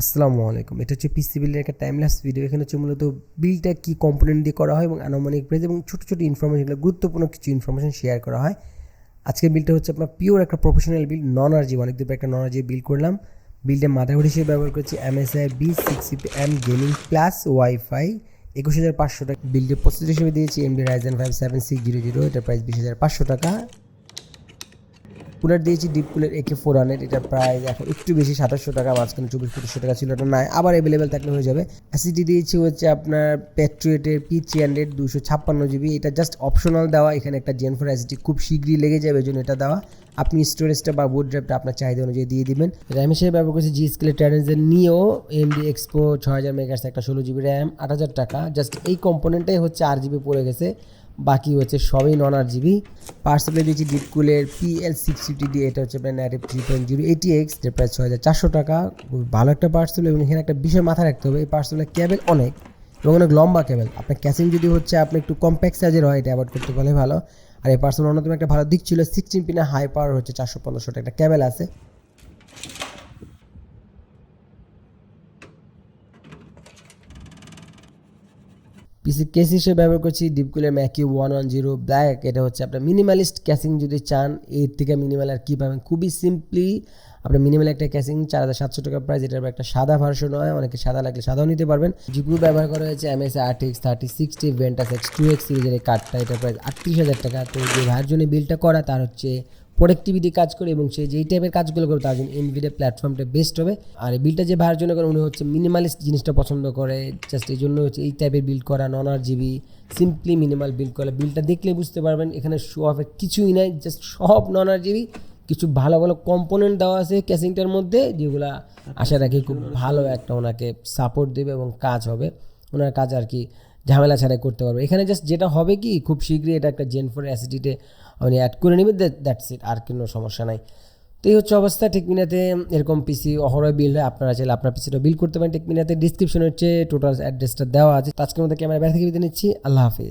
আসসালামু আলাইকুম। এটা হচ্ছে পিসি বিলের একটা টাইমলেস ভিডিও এখানে হচ্ছে মূলত বিলটা কি কম্পোনেন্ট দিয়ে করা হয় এবং আনুমানিক প্রাইস এবং ছোটো ছোটো ইনফরমেশন গুরুত্বপূর্ণ কিছু ইনফরমেশন শেয়ার করা হয়। আজকের বিলটা হচ্ছে আপনার পিওর একটা প্রফেশনাল বিল নন আরজি অনেক দিন একটা নন আরজি বিল করলাম। বিলটা মাদারবোর্ড হিসেবে ব্যবহার করছি MSI B six M gaming plus wifi একুশ হাজার পাঁচশো টাকা। বিলটির প্রস্তুত হিসেবে দিয়েছি AMD Ryzen five seven six zero zero এটার প্রাইস বিশ হাজার পাঁচশো টাকা। কুলার দিয়েছি deep cooler AK four hundred এটা প্রায় এখন একটু বেশি, সাতাশশো টাকা, মাঝখানে চব্বিশ, পঁচিশশো টাকা ছিল, এটা নাই। আবার অ্যাভেলেবেল থাকলে হয়ে যাবে। অ্যাসিডি দিয়েছি হচ্ছে আপনার প্যাট্রিয়েটের পি থ্রি হান্ড্রেড দুশো ছাপ্পান্ন জিবি এটা জাস্ট অপশনাল দেওয়া। এখানে একটা জেন ফোর অ্যাসিডি খুব শীঘ্রই লেগে যাবে জন্য এটা দেওয়া। আপনি স্টোরেজটা বা বুট ড্রাইভটা আপনার চাহিদা অনুযায়ী দিয়ে দিবেন। র্যাম হিসেবে ব্যবহার করছি জি স্কেলের ট্যারেন্সের নিয়েও এমডি এক্সপো ছয় হাজার মেগাস একটা ষোলো জিবি র্যাম আট হাজার টাকা। জাস্ট এই কম্পোনেন্টটাই হচ্ছে আট জিবি পড়ে গেছে। বাকি হচ্ছে সবই নন আর জিবি পার্সেলে দিয়েছি ডিপকুলের পিএল সিক্স ফিফটি ডি এটা হচ্ছে আপনার native three point zero A T X যেটা প্রায় ছয় হাজার চারশো টাকা। ভালো একটা পার্সেল এবং এখানে একটা বিষয় মাথায় রাখতে হবে, এই পার্সেলের ক্যাবেল অনেক এবং অনেক লম্বা কেবল আপনার ক্যাসিং যদি হচ্ছে আপনি একটু কম্প্যাক্ট সাইজের হয়, এটা অ্যাভয়েড করতে পারলে ভালো। আর এই পার্সেল অন্যতম একটা ভালো দিক ছিল সিক্সটিন পিনা হাই পাওয়ার হচ্ছে চারশো পনেরোশো একটা ক্যাবেল আছে। পিসি কেস হিসেবে ব্যবহার করছি ডিপকুলের ম্যাকি ওয়ান ওয়ান জিরো ব্ল্যাক এটা হচ্ছে আপনার মিনিমালিস্ট ক্যাসিং যদি চান, এর থেকে মিনিমাল আর কী পাবেন? খুবই সিম্পলি আপনার মিনিমাল একটা ক্যাসিং চার হাজার সাতশো টাকা প্রাইস এটার একটা সাদা ভার্সন হয়, অনেকে সাদা লাগলে সাদাও নিতে পারবেন। জিপু ব্যবহার করা হয়েছে এমএস আট X thirty sixty Ventus X two X সিরিজের এই কার্ডটা এটার প্রাইস আটত্রিশ হাজার টাকা। তো যে ভাইয়ের জন্য বিলটা করা, তার হচ্ছে প্রোডাক্টিভিটি কাজ করে এবং সে যেই টাইপের কাজগুলো করে তার জন্য এনভিডিয়া প্ল্যাটফর্মটা বেস্ট হবে। আর বিলটা যে ভাইয়ের জন্য করে উনি হচ্ছে মিনিমালিস্ট জিনিসটা পছন্দ করে জাস্ট এই জন্য হচ্ছে এই টাইপের বিল করা non R GB simply minimal build করা। বিলটা দেখলে বুঝতে পারবেন এখানে শো অফের কিছুই নাই জাস্ট সব নন আর জিবি কিছু ভালো ভালো কম্পোনেন্ট দেওয়া আছে ক্যাসিংটার মধ্যে, যেগুলা আশা রাখি খুব ভালো একটা ওনাকে সাপোর্ট দেবে এবং কাজ হবে। ওনার কাজ আর কি ঝামেলা ছাড়াই করতে পারবে। এখানে জাস্ট যেটা হবে কি, খুব শীঘ্রই এটা একটা জেন ফোর অ্যাসিডিটে আপনি অ্যাড করে নেবেন দ্যাটস ইট আর কোনো সমস্যা নাই। তো এই হচ্ছে অবস্থা, টেকমিনাতে এরকম পিসি অহরয় বিল হয়, আপনারা চাইলে আপনার পিসিটা বিল করতে পারেন। টেকমিনাতে ডিসক্রিপশন হচ্ছে টোটাল অ্যাড্রেসটা দেওয়া আছে। আজকের মধ্যে ক্যামেরা ব্যাথা থেকে নিচ্ছি, আল্লাহ হাফিজ।